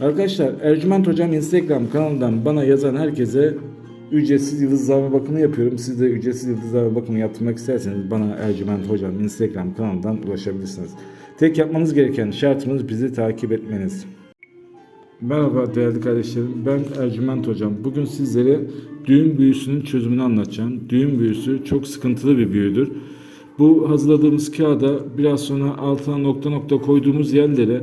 Arkadaşlar Ercüment Hocam Instagram kanalından bana yazan herkese ücretsiz yıldızlama bakımı yapıyorum. Siz de ücretsiz yıldızlama bakımı yaptırmak isterseniz bana Ercüment Hocam Instagram kanalından ulaşabilirsiniz. Tek yapmanız gereken şartımız bizi takip etmeniz. Merhaba değerli kardeşlerim. Ben Ercüment Hocam. Bugün sizlere düğün büyüsünün çözümünü anlatacağım. Düğün büyüsü çok sıkıntılı bir büyüdür. Bu hazırladığımız kağıda biraz sonra altına nokta nokta koyduğumuz yerlere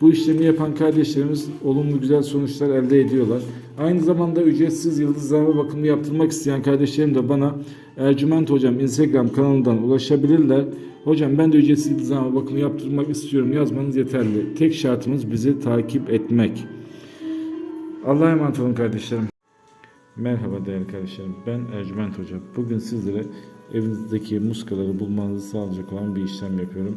Bu işlemi yapan kardeşlerimiz olumlu güzel sonuçlar elde ediyorlar. Aynı zamanda ücretsiz yıldızlama bakımı yaptırmak isteyen kardeşlerim de bana Ercüment Hocam Instagram kanalından ulaşabilirler. Hocam ben de ücretsiz yıldızlama bakımı yaptırmak istiyorum yazmanız yeterli. Tek şartımız bizi takip etmek. Allah'a emanet olun kardeşlerim. Merhaba değerli kardeşlerim. Ben Ercüment Hoca. Bugün sizlere evinizdeki muskaları bulmanızı sağlayacak olan bir işlem yapıyorum.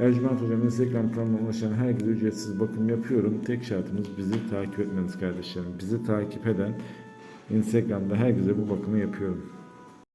Ercüment Hocam Instagram kanalına ulaşan herkese ücretsiz bakım yapıyorum. Tek şartımız bizi takip etmeniz kardeşlerim. Bizi takip eden Instagram'da herkese bu bakımı yapıyorum.